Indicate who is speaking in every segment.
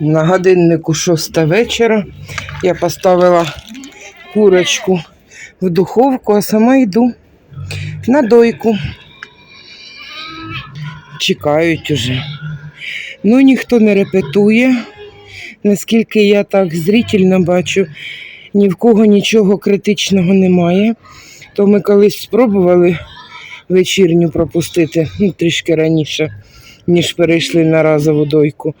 Speaker 1: На годиннику шоста вечора я поставила курочку в духовку, а сама йду на дойку. Чекають уже. Ну, ніхто не репетує. Наскільки я так зрительно бачу, ні в кого нічого критичного немає. То ми колись спробували вечірню пропустити ну, трішки раніше, ніж перейшли на разову дойку.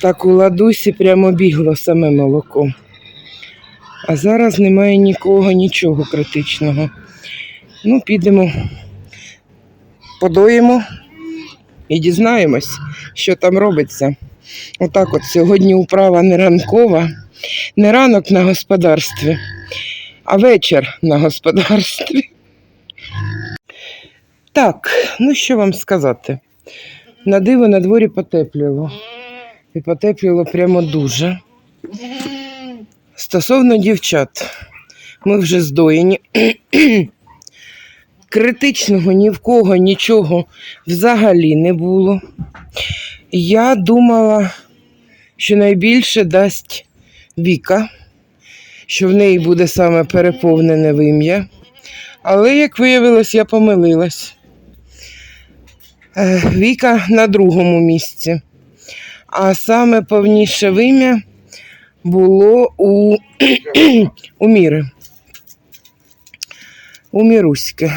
Speaker 1: Так у ладусі прямо бігло саме молоко. А зараз немає нікого, нічого критичного. Ну, підемо, подоїмо і дізнаємось, що там робиться. Отак от сьогодні управа не ранкова, не ранок на господарстві, а вечір на господарстві. Так, ну що вам сказати? На диво на дворі потепліло. І потепліло прямо дуже. Стосовно дівчат, ми вже здоєні. Критичного ні в кого нічого взагалі не було. Я думала, що найбільше дасть Віка, що в неї буде саме переповнене вим'я. Але, як виявилось, я помилилась. Е, Віка на другому місці. А саме повніше вим'я було у, у Міри. У Міруськи.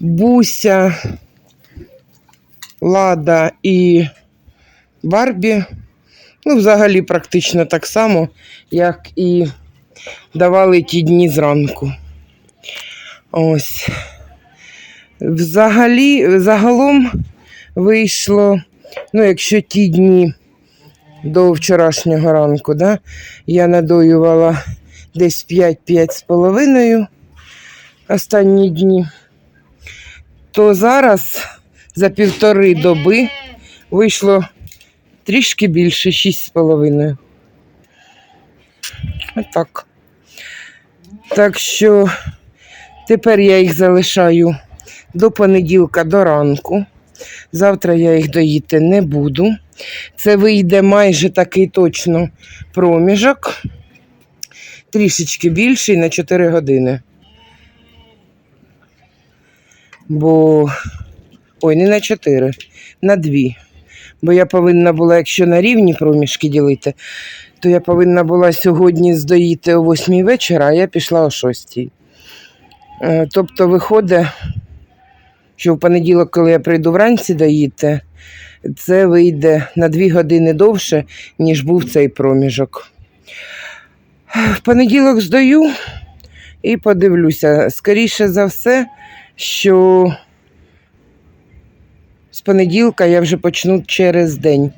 Speaker 1: Буся, Лада і Барбі. Ну, взагалі, практично так само, як і давали ті дні зранку. Ось. Взагалі, загалом вийшло, ну, якщо ті дні до вчорашнього ранку, да, я надоювала десь 5-5 з половиною останні дні, то зараз за півтори доби вийшло трішки більше 6 з половиною. Отак. Так що тепер я їх залишаю до понеділка до ранку. Завтра я їх доїти не буду. Це вийде майже такий точно проміжок. Трішечки більший на 4 години. Бо. Ой, не на 4, на 2. Бо я повинна була, якщо на рівні проміжки ділити, то я повинна була сьогодні здоїти о 8 вечора, а я пішла о 6. Е, Тобто, виходить, що в понеділок, коли я прийду вранці доїти, це вийде на 2 години довше, ніж був цей проміжок. В понеділок здаю і подивлюся. Скоріше за все, що з понеділка я вже почну через день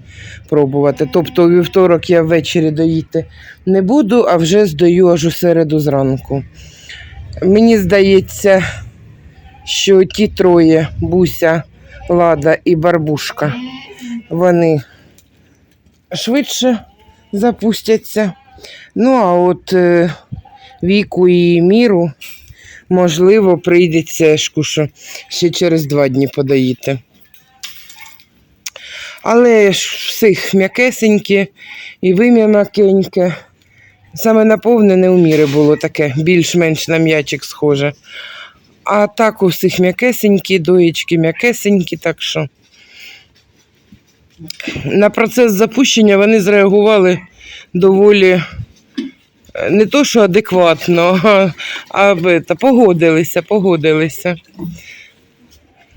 Speaker 1: пробувати. Тобто у вівторок я ввечері доїти не буду, а вже здаю аж у середу зранку. Мені здається, що ті троє Буся, Лада і Барбушка, вони швидше запустяться. Ну, а от е, віку і міру, можливо, прийдеться шкушу ще через два дні подоїти. Але ж всіх м'якесенькі і вим'я м'якеньке. Саме наповнене у міри було таке, більш-менш на м'ячик схоже. А так у всіх м'якесенькі, доєчки м'якесенькі, так що на процес запущення вони зреагували доволі е, не то, що адекватно, а, а погодилися, погодилися.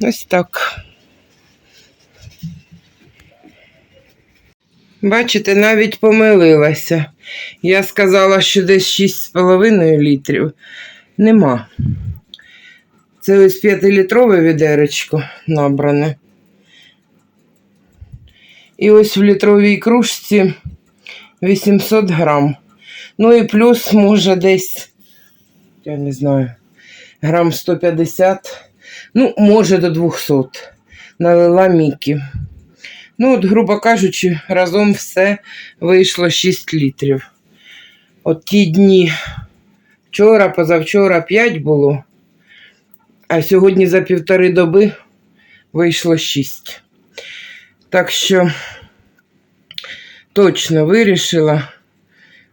Speaker 1: Ось так. Бачите, навіть помилилася. Я сказала, що десь 6,5 літрів. Нема. Це ось 5-літрове відеречко набране. І ось в літровій кружці 800 грам. Ну і плюс, може, десь, я не знаю, грам 150, ну, може, до 200. Налила Мікі. Ну, от, грубо кажучи, разом все вийшло 6 літрів. От ті дні вчора, позавчора 5 було, а сьогодні за півтори доби вийшло 6. Так що точно вирішила.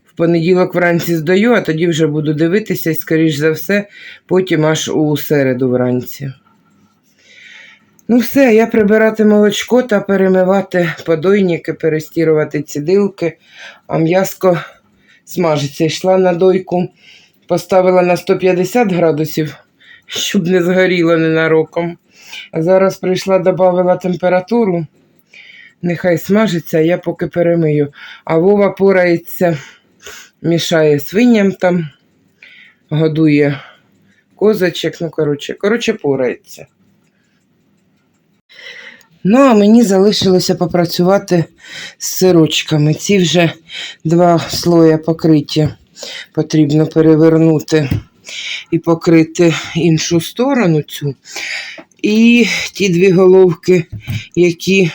Speaker 1: В понеділок вранці здаю, а тоді вже буду дивитися і, скоріш за все, потім аж у середу вранці. Ну, все, я прибирати молочко та перемивати подойники, перестірувати цідилки, а м'яско смажиться. Йшла на дойку, поставила на 150 градусів, щоб не згоріло ненароком. А зараз прийшла, додала температуру. Нехай смажиться, а я поки перемию. А Вова порається, мішає свиням там, годує козачок, ну, коротше, коротше, порається. Ну, а мені залишилося попрацювати з сирочками. Ці вже два слоя покриті. Потрібно перевернути і покрити іншу сторону цю. І ті дві головки, які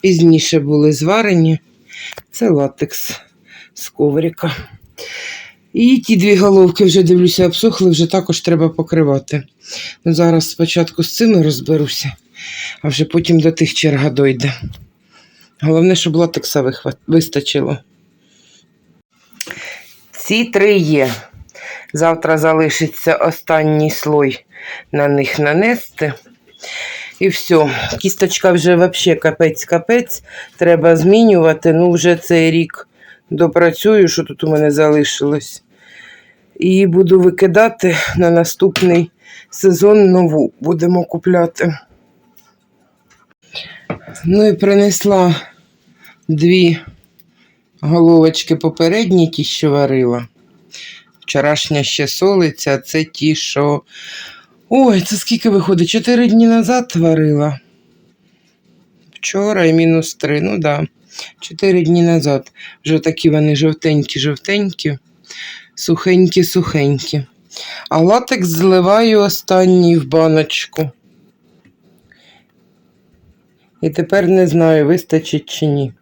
Speaker 1: пізніше були зварені, це латекс з коврика. І ті дві головки вже дивлюся, обсохли, вже також треба покривати. Ну, зараз спочатку з цими розберуся, а вже потім до тих черга дойде. Головне, щоб латекса вистачило. Ці три є. Завтра залишиться останній слой на них нанести. І все. Кісточка вже взагалі капець-капець. Треба змінювати. Ну, вже цей рік допрацюю, що тут у мене залишилось. І буду викидати на наступний сезон нову. Будемо купляти. Ну і принесла дві головочки попередні, ті, що варила. Вчорашня ще солиться, а це ті, що. Ой, це скільки виходить? Чотири дні назад варила. Вчора і мінус три, ну да. Чотири дні назад. Вже такі вони жовтенькі-жовтенькі, сухенькі-сухенькі. А латекс зливаю останній в баночку. І тепер не знаю, вистачить чи ні.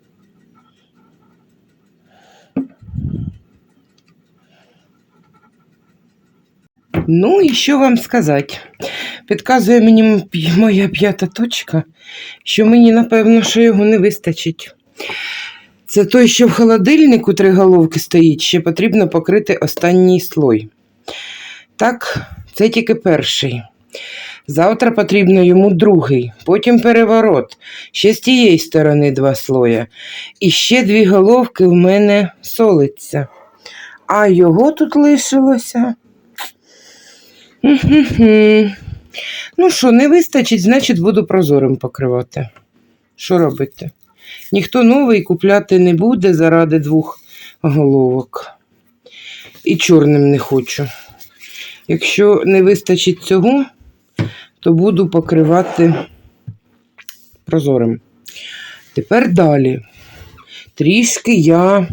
Speaker 1: Ну і що вам сказати? Підказує мені моя п'ята точка, що мені, напевно, що його не вистачить. Це той, що в холодильнику три головки стоїть, ще потрібно покрити останній слой. Так, це тільки перший. Завтра потрібно йому другий, потім переворот. Ще з тієї сторони два слоя. І ще дві головки в мене солиться. А його тут лишилося. Ну що, не вистачить, значить буду прозорим покривати. Що робити? Ніхто новий купляти не буде заради двох головок. І чорним не хочу. Якщо не вистачить цього, то буду покривати прозорим. Тепер далі. Трішки я,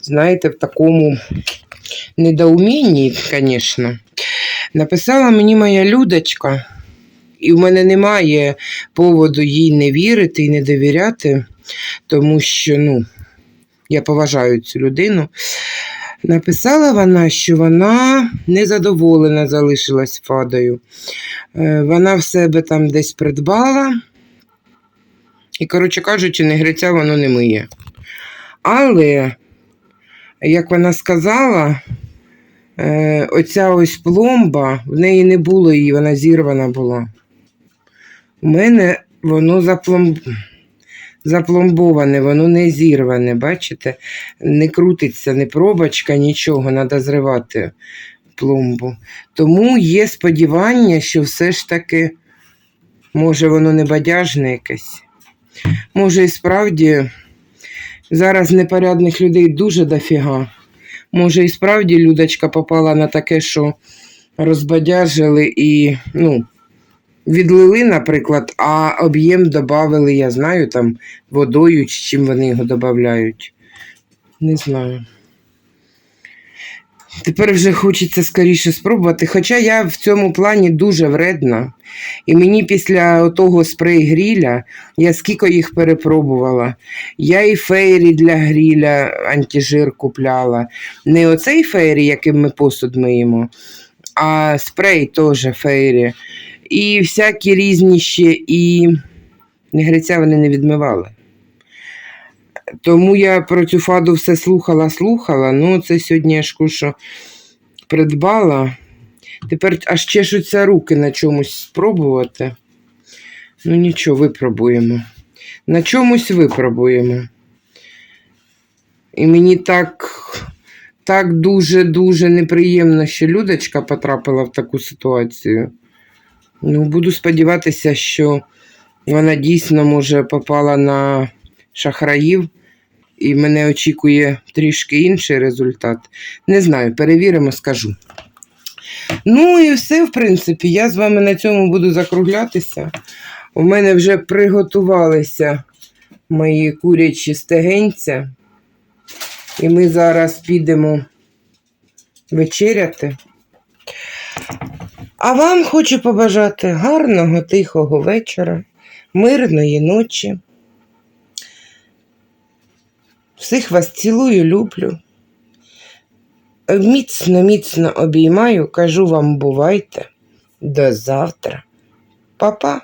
Speaker 1: знаєте, в такому недоумінні, звісно. Написала мені моя Людочка, і в мене немає поводу їй не вірити і не довіряти, тому що ну, я поважаю цю людину. Написала вона, що вона незадоволена залишилась фадою. Е, Вона в себе там десь придбала. І, коротше кажучи, не гриця воно не миє. Але, як вона сказала, е, оця ось пломба, в неї не було її, вона зірвана була. У мене воно запломб... запломбоване, воно не зірване, бачите? Не крутиться ні пробочка, нічого, треба зривати пломбу. Тому є сподівання, що все ж таки, може, воно не бадяжне якесь. Може, і справді зараз непорядних людей дуже дофіга. Може, і справді Людочка попала на таке, що розбадяжили і, ну, відлили, наприклад, а об'єм додали, я знаю, там водою, чи чим вони його додають. Не знаю. Тепер вже хочеться скоріше спробувати. Хоча я в цьому плані дуже вредна. І мені після того спрей гріля, я скільки їх перепробувала. Я і фейрі для гріля антижир купляла. Не оцей фейрі, яким ми посуд миємо, а спрей теж фейрі. І всякі різні ще і гриця вони не відмивали. Тому я про цю фаду все слухала, слухала. Ну, це сьогодні я ж що придбала. Тепер аж чешуться руки на чомусь спробувати. Ну нічого, випробуємо. На чомусь випробуємо. І мені так, так дуже-дуже неприємно, що Людочка потрапила в таку ситуацію. Ну, буду сподіватися, що вона дійсно, може, попала на шахраїв, і мене очікує трішки інший результат. Не знаю, перевіримо, скажу. Ну і все, в принципі, я з вами на цьому буду закруглятися. У мене вже приготувалися мої курячі стегенця. І ми зараз підемо вечеряти. А вам хочу побажати гарного, тихого вечора, мирної ночі. Всіх вас цілую, люблю. Міцно, міцно обіймаю, кажу вам бувайте. До завтра. Па-па.